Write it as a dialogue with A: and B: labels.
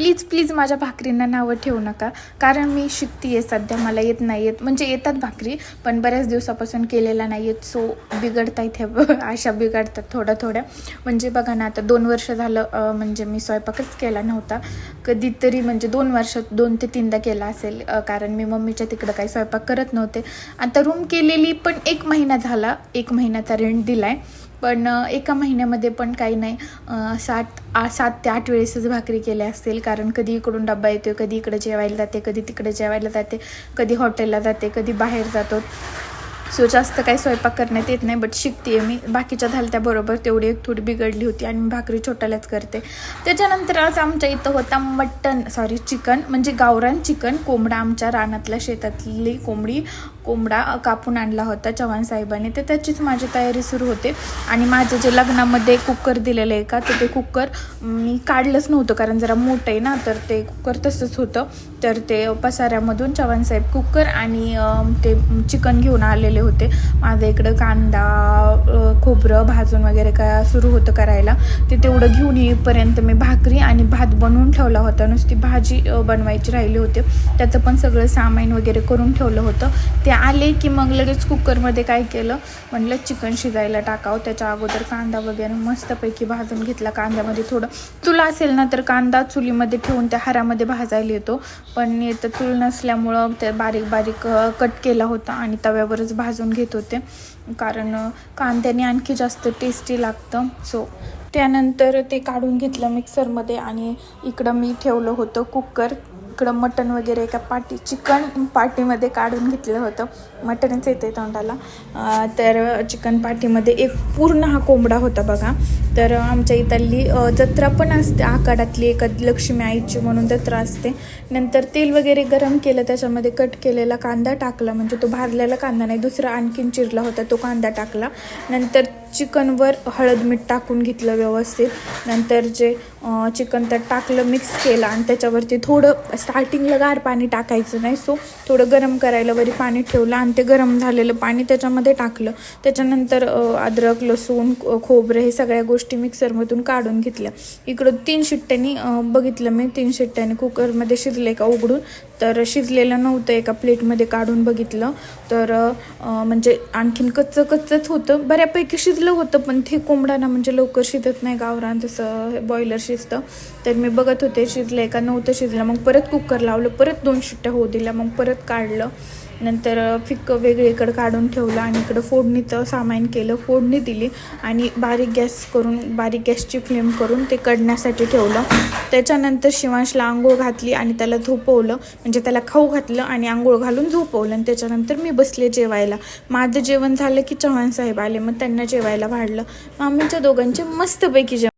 A: Please please माझ्या भाकरींना नावं ठेवू नका. कारण मी शिकते आहे सध्या मला येत नाही येत म्हणजे येतात भाकरी पण बऱ्याच दिवसापासून केलेल्या नाही आहेत सो बिघडतायत ह्या अशा बिघडतात थोड्या थोड्या. म्हणजे बघा ना आता दोन वर्ष झालं म्हणजे मी स्वयंपाकच केला नव्हता. कधीतरी म्हणजे दोन वर्षात दोन ते तीनदा केला असेल कारण मी मम्मीच्या तिकडं काही स्वयंपाक करत नव्हते. आता रूम केलेली पण एक महिना झाला एक महिन्याचा रेंट दिला आहे पण एका महिन्यामध्ये पण काही नाही. सात आ सात ते आठ वेळेसच भाकरी केल्या असतील. कारण कधी इकडून डब्बा येतो कधी इकडे जेवायला जाते कधी तिकडे जेवायला जाते कधी हॉटेलला जाते कधी बाहेर जातो. सो जास्त काही स्वयंपाक करण्यात येत नाही बट शिकते मी. बाकीच्या झालत्याबरोबर तेवढी एक थोडी बिघडली होती आणि मी भाकरी छोट्यालाच करते. त्याच्यानंतर आज आमच्या इथं होता मटन सॉरी चिकन म्हणजे गावरान चिकन कोंबडा आमच्या रानातल्या शेतातली कोंबडी. कोंबडा कापून आणला होता चव्हाण साहेबांनी. तर त्याचीच माझी तयारी सुरू होते. आणि माझं जे लग्नामध्ये कुकर दिलेलं आहे का तर ते कुकर मी काढलंच नव्हतं कारण जरा मोठं आहे ना तर ते कुकर तसंच होतं. तर ते पसाऱ्यामधून चव्हाण साहेब कुकर आणि ते चिकन घेऊन आलेले होते. माझ्या इकडं कांदा खोबरं भाजून वगैरे काय सुरू होतं करायला. ते तेवढं घेऊन येईपर्यंत मी भाकरी आणि भात बनवून ठेवला होता. नुसती भाजी बनवायची राहिली होती. त्याचं पण सगळं सामान वगैरे करून ठेवलं होतं. ते आले की मग लगेच कुकरमध्ये काय केलं? म्हणलं चिकन शिजायला टाकावं. त्याच्या अगोदर कांदा वगैरे मस्तपैकी भाजून घेतला. कांद्यामध्ये थोडं चुला असेल ना तर कांदा चुलीमध्ये ठेवून त्या हारामध्ये भाजायला येतो. पण येतं चूल नसल्यामुळं ते बारीक बारीक कट केला होता आणि तव्यावरच भाजून घेत होते. कारण कांद्याने आणखी जास्त टेस्टी लागतं. सो त्यानंतर ते काढून घेतलं मिक्सरमध्ये आणि इकडं मी ठेवलं होतं कुकर इकडं मटण वगैरे एका पाटी चिकन पाटीमध्ये काढून घेतलं होतं. मटणच येते तोंडाला. तर चिकन पाटीमध्ये एक पूर्ण हा कोंबडा होता बघा. तर आमच्या इथली जत्रा पण असते आकारातली एका लक्ष्मी आईची म्हणून जत्रा असते. नंतर तेल वगैरे गरम केलं त्याच्यामध्ये कट केलेला कांदा टाकला. म्हणजे तो भाजलेला कांदा नाही दुसरा आणखीन चिरला होता तो कांदा टाकला. नंतर चिकनवर हळद मीठ टाकून घेतलं व्यवस्थित. नंतर जे चिकन त्यात टाकलं मिक्स केलं आणि त्याच्यावरती थोडं स्टार्टिंगला गार पाणी टाकायचं नाही सो थोडं गरम करायला वरी पाणी ठेवलं आणि ते गरम झालेलं पाणी त्याच्यामध्ये टाकलं. त्याच्यानंतर अद्रक लसूण खोबरं हे सगळ्या गोष्टी मिक्सरमधून काढून घेतल्या. इकडं तीन शिट्ट्यांनी बघितलं मी तीन शिट्ट्यांनी कुकरमध्ये शिजले का उघडून. तर शिजलेलं नव्हतं एका प्लेटमध्ये काढून बघितलं. तर म्हणजे आणखीन कच्चं कच्चंच होतं. बऱ्यापैकी शिजलं होतं पण ते कोंबडाना म्हणजे लवकर शिजत नाही गावरान जसं बॉयलर शिजतं. तर मी बघत होते शिजलं का नव्हतं शिजलं. मग परत कुकर लावलं परत दोन शिट्ट्या होऊ दिल्या मग परत काढलं. नंतर फिक्क वेगळीकडं काढून ठेवलं आणि इकडं फोडणीचं सामान केलं फोडणी दिली आणि बारीक गॅस करून बारीक गॅसची फ्लेम करून ते कडण्यासाठी ठेवलं. त्याच्यानंतर शिवांशला आंघोळ घातली आणि त्याला झोपवलं म्हणजे त्याला खाऊ घातलं आणि आंघोळ घालून झोपवलं आणि त्याच्यानंतर मी बसले जेवायला. माझं जेवण झालं की चव्हाण साहेब आले मग त्यांना जेवायला वाढलं. आम्हीच्या दोघांचे मस्तपैकी जेवण